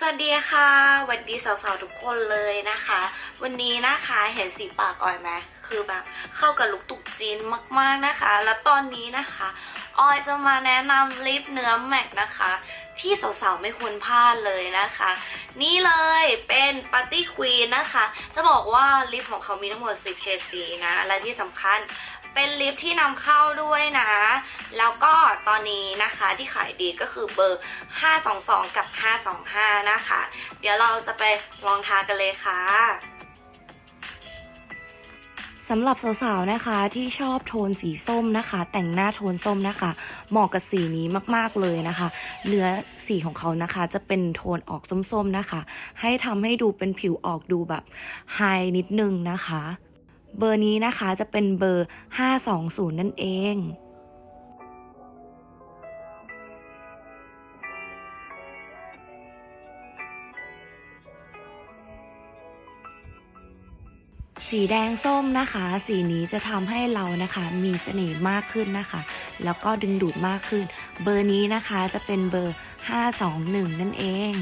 สวัสดีค่ะสวัสดีสาวๆทุกคนเลยนะคะ วันนี้นะคะเห็นสีปากออยไหมคือแบบเข้ากับลุคตุกจีนมากๆนะคะ แล้วตอนนี้นะคะออยจะมาแนะนำลิปเนื้อแม็กนะคะ ที่สาวๆไม่ควรพลาดเลยนะคะ นี่เลยเป็นปาร์ตี้ควีนนะคะ จะบอกว่าลิปของเขามีทั้งหมด 10 เฉดสีนะ และที่สำคัญ เป็นลิปที่นำเข้าด้วยนะ แล้วก็ตอนนี้นะคะที่ขายดีก็คือเบอร์ 522 กับ 525 นะคะ เดี๋ยวเราจะไปลองทากันเลยค่ะสำหรับสาวๆนะคะที่ชอบโทนสีส้มนะคะ แต่งหน้าโทนส้มนะคะ เหมาะกับสีนี้มากๆเลยนะคะ เนื้อสีของเขานะคะ จะเป็นโทนออกส้มๆนะคะ ให้ทำให้ดูเป็นผิวออกดูแบบไฮนิดนึงนะคะ เบอร์นี้นะคะจะเป็นเบอร์ 520 นั่นเองสีแดงส้มนะคะ สีนี้จะทำให้เรานะคะ มีเสน่ห์มากขึ้นนะคะ แล้วก็ดึงดูดมากขึ้น เบอร์นี้นะคะจะเป็นเบอร์ 521 นั่นเอง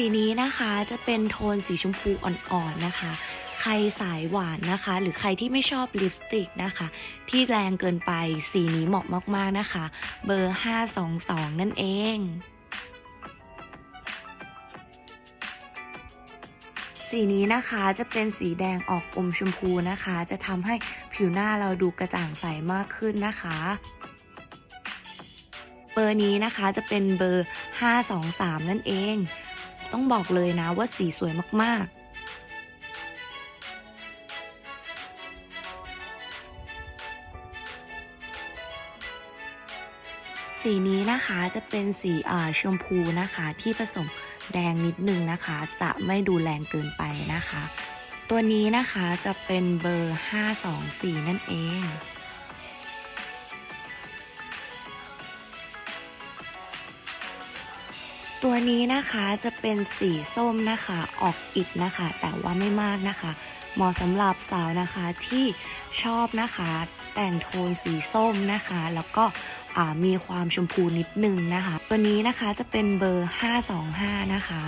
สีนี้นะคะจะเป็นโทนสีชมพูอ่อนๆนะคะ ใครสายหวานนะคะ หรือใครที่ไม่ชอบลิปสติกนะคะ ที่แรงเกินไปสีนี้เหมาะมากๆนะคะ เบอร์ 522 นั่นเองสีนี้นะคะจะเป็นสีแดงออกอมชมพูนะคะ จะทำให้ผิวหน้าเราดูกระจ่างใสมากขึ้นนะคะ เบอร์นี้นะคะจะเป็นเบอร์ 523 นั่นเอง ต้องบอกเลยนะว่าสีสวยมากๆสีนี้นะคะจะเป็นสีชมพูนะคะที่ผสมแดงนิดนึงนะคะ จะไม่ดูแรงเกินไปนะคะ ตัวนี้นะคะจะเป็นเบอร์ 524 นั่นเอง ตัวนี้นะคะจะเป็นสีส้มนะคะออกอิดนะคะ แต่ว่าไม่มากนะคะ เหมาะสำหรับสาวนะคะที่ชอบนะคะ แต่งโทนสีส้มนะคะ แล้วก็มีความชมพูนิดนึงนะคะ ตัวนี้นะคะจะเป็นเบอร์ 525 นะคะ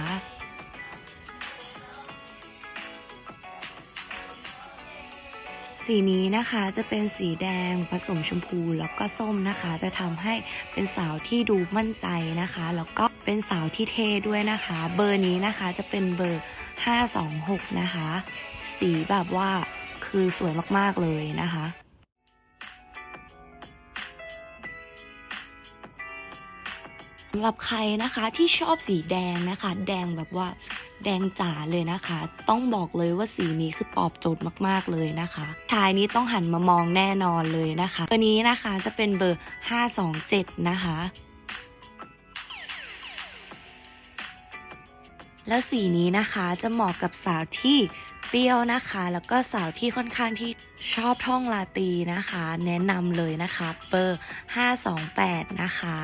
สีนี้นะคะจะเป็นสีแดงผสมชมพูแล้วก็ส้มนะคะ จะทำให้เป็นสาวที่ดูมั่นใจนะคะ แล้วก็เป็นสาวที่เท่ด้วยนะคะ เบอร์นี้นะคะจะเป็นเบอร์ 526 นะคะ สีแบบว่าคือสวยมากๆเลยนะคะ สำหรับใครนะคะที่ชอบสีแดงนะคะ แดงแบบว่าแดงจ๋าเลยนะคะ ต้องบอกเลยว่าสีนี้คือตอบโจทย์มากๆเลยนะคะชายนี้ต้องหันมามองแน่นอนเลยนะคะตัวนี้นะคะจะเป็นเบอร์ 527 นะคะแล้วสีนี้นะคะจะเหมาะกับสาวที่เปรี้ยวนะคะ แล้วก็สาวที่ค่อนข้างที่ชอบท่องลาตีนะคะ แนะนำเลยนะคะเบอร์ 528 นะคะ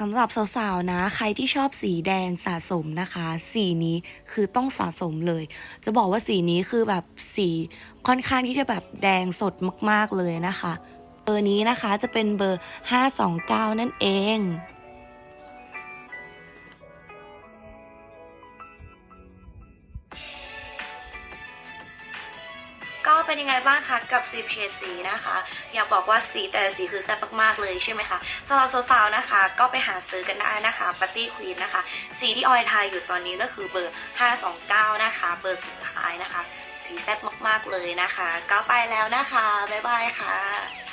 สำหรับสาวๆนะ ใครที่ชอบสีแดงสะสมนะคะ สีนี้คือต้องสะสมเลย จะบอกว่าสีนี้คือแบบสีค่อนข้างที่จะแบบแดงสดมากๆเลยนะคะ เบอร์นี้นะคะจะเป็นเบอร์ 529 นั่นเอง ก็เป็นยังไงบ้างคะกับสีเพดสีนะคะ อยากบอกว่าสีแต่ละสีคือแซ่บมากๆเลยใช่ไหมคะสำหรับสาวๆนะคะ ก็ไปหาซื้อกันได้นะคะปาร์ตี้ควีนนะคะ สีที่ออยทายอยู่ตอนนี้ก็คือเบอร์ 529 นะคะ เบอร์สุดท้ายนะคะ สีแซ่บมากๆเลยนะคะ ก็ไปแล้วนะคะ บ๊ายบายค่ะ